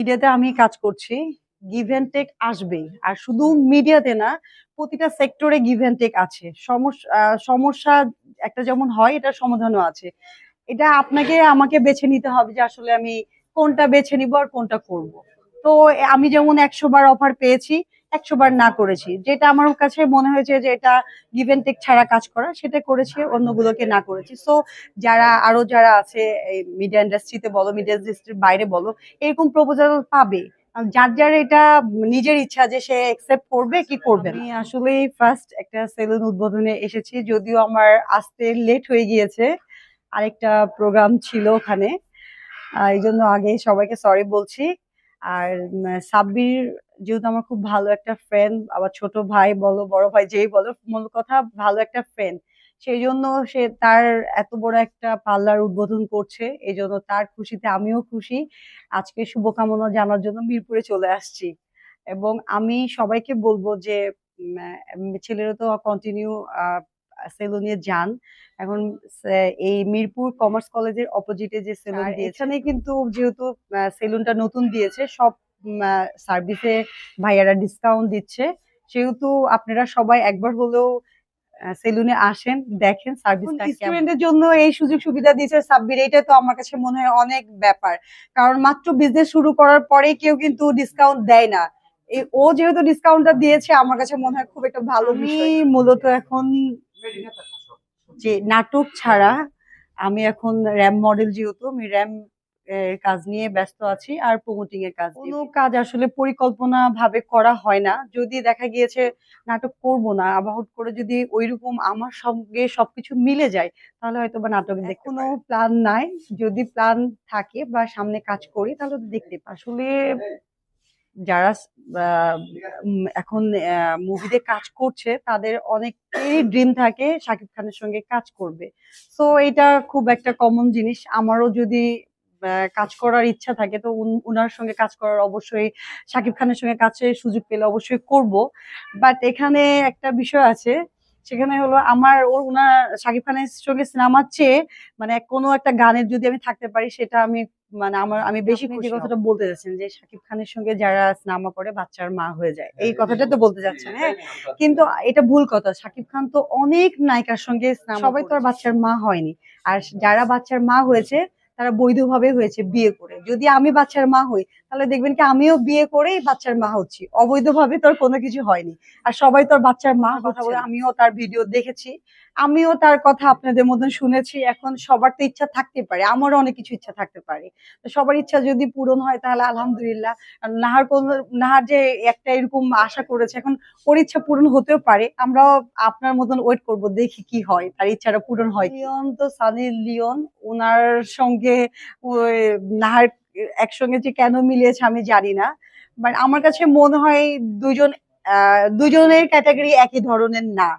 মিডিয়াতে আমি কাজ করছি গিভ অ্যান্ড টেক আসবেই। আর শুধু মিডিয়াতে না, প্রতিটা সেক্টরে গিভ অ্যান্ড টেক আছে। সমস্যা একটা যেমন হয় এটা সমাধানও আছে। এটা আপনাকে, আমাকে বেছে নিতে হবে যে আসলে আমি কোনটা বেছে নিব আর কোনটা করব। তো আমি যেমন একশো বার অফার পেয়েছি একশো বার না করেছি। যেটা আমার কাছে মনে হয়েছে যে এটা অ্যান্ড টেক ছাড়া কাজ করা, সেটা করেছি, অন্যগুলোকে না করেছি। সো যারা, আরও যারা আছে মিডিয়া ইন্ডাস্ট্রিতে বলো মিডিয়া ইন্ডাস্ট্রির বাইরে বলো, এরকম প্রপোজাল পাবে। যার যার এটা নিজের ইচ্ছা যে সে একসেপ্ট করবে কি করবে আমি আসলে ফার্স্ট একটা সেলুন উদ্বোধনে এসেছি, যদিও আমার আসতে লেট হয়ে গিয়েছে। আরেকটা প্রোগ্রাম ছিল ওখানে। এই জন্য আগে সবাইকে সরি বলছি। আর সাব্বির যেহেতু আমার খুব ভালো একটা ফ্রেন্ড আবার ছোট ভাই বলো বড় ভাই যেই বলো মূল কথা ভালো একটা ফ্রেন্ড সেই জন্য সে তার এত বড় একটা পার্লার উদ্বোধন করছে এই জন্য তার খুশিতে আমিও খুশি। আজকে শুভকামনা জানার জন্য মিরপুরে চলে আসছি। এবং আমি সবাইকে বলব যে ছেলেরা তো কন্টিনিউ সেলুনে যান। এখন এই মিরপুর কমার্স কলেজের অপোজিটে যে সেলুন এখানে কিন্তু যেহেতু সেলুনটা নতুন দিয়েছে সব সার্ভিসে ভাইয়ারা ডিসকাউন্ট দিচ্ছে। সেহেতু আপনারা সবাই একবার হলেও সেলুনে আসেন দেখেন সার্ভিসটা স্টুডেন্টের জন্য এই সুযোগ সুবিধা দিয়েছে সাব্বির এটা তো আমার কাছে মনে হয় অনেক ব্যাপার। কারণ মাত্র বিজনেস শুরু করার পরে কেউ কিন্তু ডিসকাউন্ট দেয় না। এই ও যেহেতু ডিসকাউন্টটা দিয়েছে আমার কাছে মনে হয় খুব একটা ভালো মূলত এখন যে নাটক ছাড়া আমি এখন র্যাম মডেল যেহেতু আমি র্যাম কাজ নিয়ে ব্যস্ত আছি আর প্রমোটিং এর কাজ কোনো কাজ আসলে পরিকল্পনা ভাবে করা হয় না। যদি দেখা গিয়েছে নাটক করব না আবার হুট করে যদি ওইরকম আমার সঙ্গে সবকিছু মিলে যায় তাহলে হয়তো বা নাটক দেখতে কোনো প্ল্যান নাই। যদি প্ল্যান থাকে বা সামনে কাজ করি তাহলে দেখতে আসলে যারা এখন মুভিতে কাজ করছে তাদের অনেকেরই ড্রিম থাকে শাকিব খানের সঙ্গে কাজ করবে। তো এটা খুব একটা কমন জিনিস। আমারও যদি কাজ করার ইচ্ছা থাকে তো উন- উনার সঙ্গে কাজ করার অবশ্যই শাকিব খানের সঙ্গে কাজের সুযোগ পেলে অবশ্যই করব। বাট এখানে একটা বিষয় আছে সেখানে হলো আমার ওর উনার শাকিব খানের সঙ্গে সিনেমার চেয়ে মানে কোনো একটা গানের যদি আমি থাকতে পারি সেটা আমি মানে আমার আমি বেশি খুশি কথাটা বলতে যাচ্ছেন যে শাকিব খানের সঙ্গে যারা সিনেমা করে বাচ্চার মা হয়ে যায় এই কথাটা তো বলতে যাচ্ছেন হ্যাঁ? কিন্তু এটা ভুল কথা শাকিব খান তো অনেক নায়িকার সঙ্গে সিনেমা সবাই তো আর বাচ্চার মা হয়নি। আর যারা বাচ্চার মা হয়েছে। তারা বৈধভাবে হয়েছে বিয়ে করে। যদি আমি বাচ্চার মা হই তাহলে দেখবেন কি আমিও বিয়ে করেই বাচ্চার মা হচ্ছি। অবৈধভাবে তোর কোনো কিছু হয়নি। আর সবাই তোর বাচ্চার মা কথা বলে আমিও তার ভিডিও দেখেছি। আমিও তার কথা আপনাদের মতন শুনেছি, এখন সবার তো ইচ্ছা থাকতে পারে, আমারও অনেক কিছু ইচ্ছা থাকতে পারে। তো সবার ইচ্ছা যদি পূরণ হয় তাহলে আলহামদুলিল্লাহ নাহার কোন, নাহার যে একটা এরকম আশা করেছে, এখন ওর ইচ্ছা পূরণ হতেও পারে, আমরাও আপনার মতন ওয়েট করব, দেখি কি হয়, তার ইচ্ছাটা পূরণ হয় লিওন তো সানি লিওন ওনার সঙ্গে নাহার একসঙ্গে যে কেন মিলিয়েছে আমি জানি না বাট আমার কাছে মনে হয় দুজন দুজনের ক্যাটাগরি একই ধরনের না।